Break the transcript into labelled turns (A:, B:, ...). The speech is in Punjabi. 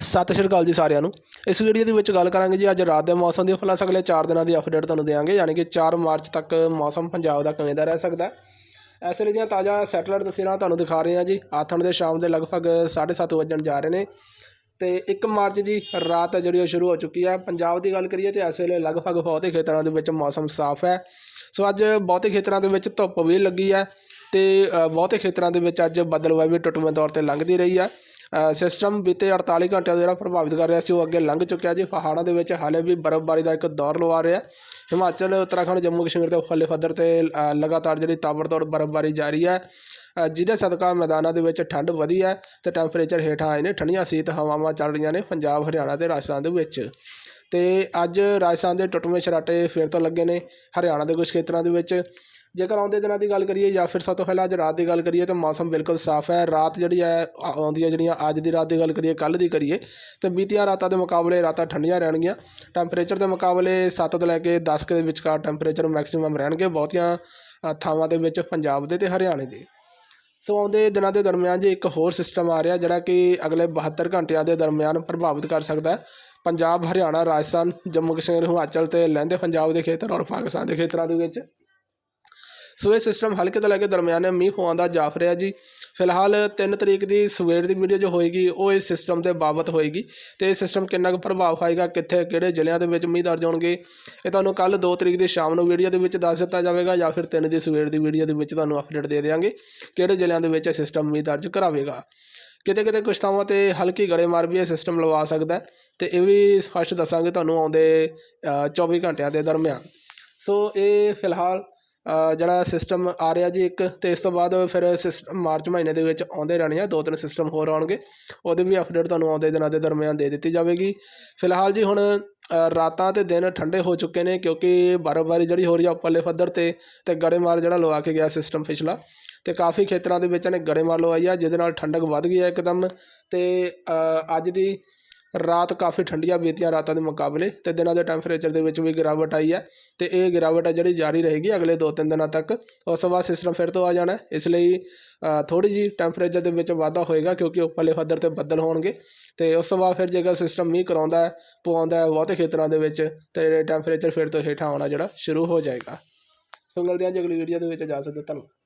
A: ਸਤਿ ਸ਼੍ਰੀ ਅਕਾਲ ਜੀ ਸਾਰਿਆਂ ਨੂੰ। ਇਸ ਵੀਡੀਓ ਦੇ ਵਿੱਚ ਗੱਲ ਕਰਾਂਗੇ ਜੀ, ਅੱਜ ਰਾਤ ਦੇ ਮੌਸਮ ਦੀ ਪਲੱਸ ਅਗਲੇ 4 ਦਿਨਾਂ ਦੀ ਅਪਡੇਟ ਤੁਹਾਨੂੰ ਦੇਵਾਂਗੇ ਯਾਨੀ ਕਿ 4 ਮਾਰਚ ਤੱਕ ਮੌਸਮ ਪੰਜਾਬ ਦਾ ਕਿਵੇਂ ਦਾ ਰਹਿ ਸਕਦਾ ਹੈ। ਇਸ ਵੇਲੇ ਦੀਆਂ ਤਾਜ਼ਾ ਸੈਟਲਾਈਟ ਤਸਵੀਰਾਂ ਤੁਹਾਨੂੰ ਦਿਖਾ ਰਹੇ ਹਾਂ ਜੀ। ਆਥਣ ਦੇ ਸ਼ਾਮ ਦੇ ਲਗਭਗ 7:30 ਵੱਜਣ ਜਾ ਰਹੇ ਨੇ। ਤੇ 1 ਮਾਰਚ ਦੀ ਰਾਤ ਹੈ ਜਿਹੜੀ ਉਹ ਸ਼ੁਰੂ ਹੋ ਚੁੱਕੀ ਹੈ। ਪੰਜਾਬ ਦੀ ਗੱਲ ਕਰੀਏ ਤੇ ਇਸ ਵੇਲੇ ਲਗਭਗ ਬਹੁਤੇ ਖੇਤਰਾਂ ਦੇ ਵਿੱਚ ਮੌਸਮ ਸਾਫ਼ ਹੈ। ਸੋ ਅੱਜ ਬਹੁਤੇ ਖੇਤਰਾਂ ਦੇ ਵਿੱਚ ਧੁੱਪ ਵੀ ਲੱਗੀ ਹੈ ਤੇ ਬਹੁਤੇ ਖੇਤਰਾਂ ਦੇ ਵਿੱਚ ਅੱਜ ਬੱਦਲਵਾਈ ਵੀ ਟੁੱਟਵੇਂ ਤੌਰ ਤੇ ਲੰਘਦੀ ਰਹੀ ਹੈ। ਸਿਸਟਮ ਬੀਤੇ 48 ਘੰਟਿਆਂ ਤੋਂ ਜਿਹੜਾ ਪ੍ਰਭਾਵਿਤ ਕਰ ਰਿਹਾ ਸੀ, ਉਹ ਅੱਗੇ ਲੰਘ ਚੁੱਕਿਆ ਜੀ। ਪਹਾੜਾਂ ਦੇ ਵਿੱਚ ਹਾਲੇ ਵੀ ਬਰਫ਼ਬਾਰੀ ਦਾ ਇੱਕ ਦੌਰ ਲਵਾ ਰਿਹਾ ਹਿਮਾਚਲ, ਉੱਤਰਾਖੰਡ, ਜੰਮੂ ਕਸ਼ਮੀਰ ਦੇ ਫੱਲੇ ਪੱਧਰ ਤੇ ਲਗਾਤਾਰ ਜਿਹੜੀ ਤਾਬੜਤੋੜ ਬਰਫ਼ਬਾਰੀ ਜਾਰੀ ਹੈ ਜਿਹਦੇ ਸਦਕਾ ਮੈਦਾਨਾਂ ਦੇ ਵਿੱਚ ਠੰਡ ਵਧੀ ਹੈ ਤੇ ਟੈਂਪਰੇਚਰ ਹੇਠਾਂ ਆਏ ਨੇ, ਠੰਡੀਆਂ ਸੀਤ ਹਵਾਵਾਂ ਚੱਲ ਰਹੀਆਂ ਨੇ ਪੰਜਾਬ, ਹਰਿਆਣਾ ਤੇ ਰਾਜਸਥਾਨ ਦੇ ਵਿੱਚ। ਅਤੇ ਅੱਜ ਰਾਜਸਥਾਨ ਦੇ ਟੁੱਟਵੇਂ ਛਰਾਟੇ ਫਿਰ ਤੋਂ ਲੱਗੇ ਨੇ, ਹਰਿਆਣਾ ਦੇ ਕੁਝ ਖੇਤਰਾਂ ਦੇ ਵਿੱਚ। ਜੇਕਰ ਆਉਂਦੇ ਦਿਨਾਂ ਦੀ ਗੱਲ ਕਰੀਏ ਜਾਂ ਫਿਰ ਸਭ ਤੋਂ ਪਹਿਲਾਂ ਅੱਜ ਰਾਤ ਦੀ ਗੱਲ ਕਰੀਏ ਤਾਂ ਮੌਸਮ ਬਿਲਕੁਲ ਸਾਫ਼ ਹੈ। ਰਾਤ ਜਿਹੜੀ ਹੈ ਆਉਂਦੀ ਹੈ ਜਿਹੜੀਆਂ ਅੱਜ ਦੀ ਰਾਤ ਦੀ ਗੱਲ ਕਰੀਏ, ਕੱਲ੍ਹ ਦੀ ਕਰੀਏ, ਤਾਂ ਬੀਤੀਆਂ ਰਾਤਾਂ ਦੇ ਮੁਕਾਬਲੇ ਰਾਤਾਂ ਠੰਡੀਆਂ ਰਹਿਣਗੀਆਂ। ਟੈਂਪਰੇਚਰ ਦੇ ਮੁਕਾਬਲੇ 7 ਤੋਂ ਲੈ ਕੇ 10 ਦੇ ਵਿਚਕਾਰ ਟੈਂਪਰੇਚਰ ਮੈਕਸਿਮਮ ਰਹਿਣਗੇ ਬਹੁਤੀਆਂ ਥਾਵਾਂ ਦੇ ਵਿੱਚ ਪੰਜਾਬ ਦੇ ਤੇ ਹਰਿਆਣੇ ਦੇ। ਸੋ ਆਉਂਦੇ ਦਿਨਾਂ ਦੇ ਦਰਮਿਆਨ ਜੀ ਇੱਕ ਹੋਰ ਸਿਸਟਮ ਆ ਰਿਹਾ ਜਿਹੜਾ ਕਿ ਅਗਲੇ 72 ਘੰਟਿਆਂ ਦੇ ਦਰਮਿਆਨ ਪ੍ਰਭਾਵਿਤ ਕਰ ਸਕਦਾ ਹੈ। ਪੰਜਾਬ, ਹਰਿਆਣਾ, ਰਾਜਸਥਾਨ, ਜੰਮੂ ਕਸ਼ਮੀਰ, ਹਿਮਾਚਲ ਤੇ ਲਹਿੰਦੇ, ਪੰਜਾਬ ਦੇ ਖੇਤਰ ਔਰ ਪਾਕਿਸਤਾਨ ਦੇ ਖੇਤਰਾਂ ਦੇ ਵਿੱਚ ਸੋ ਇਹ ਸਿਸਟਮ ਹਲਕੇ ਤੋਂ ਲੈ ਕੇ ਦਰਮਿਆਨੇ ਮੀਂਹ ਪਵਾਉਣ ਦਾ ਜਾਫ ਰਿਹਾ ਜੀ। ਫਿਲਹਾਲ 3 ਤਰੀਕ ਦੀ ਸਵੇਰ ਦੀ ਵੀਡੀਓ ਜੋ ਹੋਏਗੀ ਉਹ ਇਸ ਸਿਸਟਮ ਦੇ ਬਾਬਤ ਹੋਏਗੀ। ਤੇ ਇਹ ਸਿਸਟਮ ਕਿੰਨਾ ਕੁ ਪ੍ਰਭਾਵ ਪਾਏਗਾ ਕਿੱਥੇ ਕਿਹੜੇ ਜ਼ਿਲ੍ਹਿਆਂ ਦੇ ਵਿੱਚ ਮੀਂਹ ਦਰਜ ਹੋਣਗੇ ਇਹ ਤੁਹਾਨੂੰ ਕੱਲ 2 ਤਰੀਕ ਦੀ ਸ਼ਾਮ ਨੂੰ ਵੀਡੀਓ ਦੇ ਵਿੱਚ ਦੱਸ ਦਿੱਤਾ ਜਾਵੇਗਾ ਜਾਂ ਫਿਰ 3 ਦੀ ਸਵੇਰ ਦੀ ਵੀਡੀਓ ਦੇ ਵਿੱਚ ਤੁਹਾਨੂੰ ਅਪਡੇਟ ਦੇ ਦੇਵਾਂਗੇ ਕਿਹੜੇ ਜ਼ਿਲ੍ਹਿਆਂ ਦੇ ਵਿੱਚ ਇਹ ਸਿਸਟਮ ਮੀਂਹ ਦਰਜ ਕਰਾਵੇਗਾ। ਕਿਤੇ ਕਿਤੇ ਕੁਛ ਥਾਵਾਂ ਤੇ ਹਲਕੀ ਗੜੇਮਾਰ ਵੀ ਇਹ ਸਿਸਟਮ ਲਵਾ ਸਕਦਾ ਹੈ ਤੇ ਇਹ ਵੀ ਸਪਸ਼ਟ ਦੱਸਾਂਗੇ ਤੁਹਾਨੂੰ ਆਉਂਦੇ ਅ, 24 ਘੰਟਿਆਂ ਦੇ ਦਰਮਿਆਨ। ਸੋ ਇਹ ਫਿਲਹਾਲ ਜਿਹੜਾ ਸਿਸਟਮ ਆ ਰਿਹਾ ਜੀ ਇੱਕ, ਤੇ ਇਸ ਤੋਂ ਬਾਅਦ ਫਿਰ ਸਿਸਟਮ ਮਾਰਚ ਮਹੀਨੇ ਦੇ ਵਿੱਚ ਆਉਂਦੇ ਰਹਿਣੇ ਆ, ਦੋ ਤਿੰਨ ਸਿਸਟਮ ਹੋਰ ਆਉਣਗੇ। ਉਹਦੇ ਵੀ ਅਪਡੇਟ ਤੁਹਾਨੂੰ ਆਉਂਦੇ ਦਿਨਾਂ ਦੇ ਦਰਮਿਆਨ ਦੇ ਦਿੱਤੀ ਜਾਵੇਗੀ। ਫਿਲਹਾਲ ਜੀ ਹੁਣ ਰਾਤਾਂ ਤੇ ਦਿਨ ਠੰਡੇ ਹੋ ਚੁੱਕੇ ਨੇ, ਕਿਉਂਕਿ ਬਰਫ਼ਬਾਰੀ ਜਿਹੜੀ ਹੋ ਰਹੀ ਆ ਉੱਪਰਲੇ ਪੱਧਰ ਤੇ ਤੇ ਗੜੇਮਾਰ ਜਿਹੜਾ ਲਵਾ ਕੇ ਗਿਆ ਸਿਸਟਮ ਪਿਛਲਾ, ਤੇ ਕਾਫੀ ਖੇਤਰਾਂ ਦੇ ਵਿੱਚ ਇਹਨੇ ਗੜੇਮਾਰ ਲਵਾਈ ਆ, ਜਿਹਦੇ ਨਾਲ ਠੰਡਕ ਵੱਧ ਗਈ ਹੈ ਇੱਕਦਮ। ਤੇ ਅੱਜ ਦੀ ਰਾਤ ਕਾਫੀ ਠੰਡੀਆਂ ਬੀਤੀਆਂ ਰਾਤਾਂ ਦੇ ਮੁਕਾਬਲੇ ਤੇ ਦਿਨਾਂ ਦੇ ਟੈਂਪਰੇਚਰ ਦੇ ਵਿੱਚ ਵੀ ਗਿਰਾਵਟ ਆਈ ਹੈ ਤੇ ਇਹ ਗਿਰਾਵਟ ਹੈ ਜਿਹੜੀ ਜਾਰੀ ਰਹੇਗੀ ਅਗਲੇ 2-3 ਦਿਨਾਂ ਤੱਕ। ਉਸ ਤੋਂ ਬਾਅਦ ਸਿਸਟਮ ਫਿਰ ਤੋਂ ਆ ਜਾਣਾ ਇਸ ਲਈ ਥੋੜੀ ਜੀ ਟੈਂਪਰੇਚਰ ਦੇ ਵਿੱਚ ਵਾਧਾ ਹੋਏਗਾ ਕਿਉਂਕਿ ਉੱਪਰਲੇ ਪੱਧਰ ਤੇ ਬੱਦਲ ਹੋਣਗੇ ਤੇ ਉਸ ਤੋਂ ਬਾਅਦ ਫਿਰ ਜੇਕਰ ਸਿਸਟਮ ਮੀਂਹ ਕਰਾਉਂਦਾ ਹੈ, ਪਵਾਉਂਦਾ ਹੈ ਬਹੁਤੇ ਖੇਤਰਾਂ ਦੇ ਵਿੱਚ, ਤੇ ਟੈਂਪਰੇਚਰ ਫਿਰ ਤੋਂ ਹੇਠਾਂ ਆਉਣਾ ਜਿਹੜਾ ਸ਼ੁਰੂ ਹੋ ਜਾਏਗਾ। ਸੋ ਮਿਲਦੇ ਹਾਂ ਜੀ ਅਗਲੀ ਵੀਡੀਓ ਦੇ ਵਿੱਚ। ਜਾ ਸਕਦੇ ਧੰਨਵਾਦ।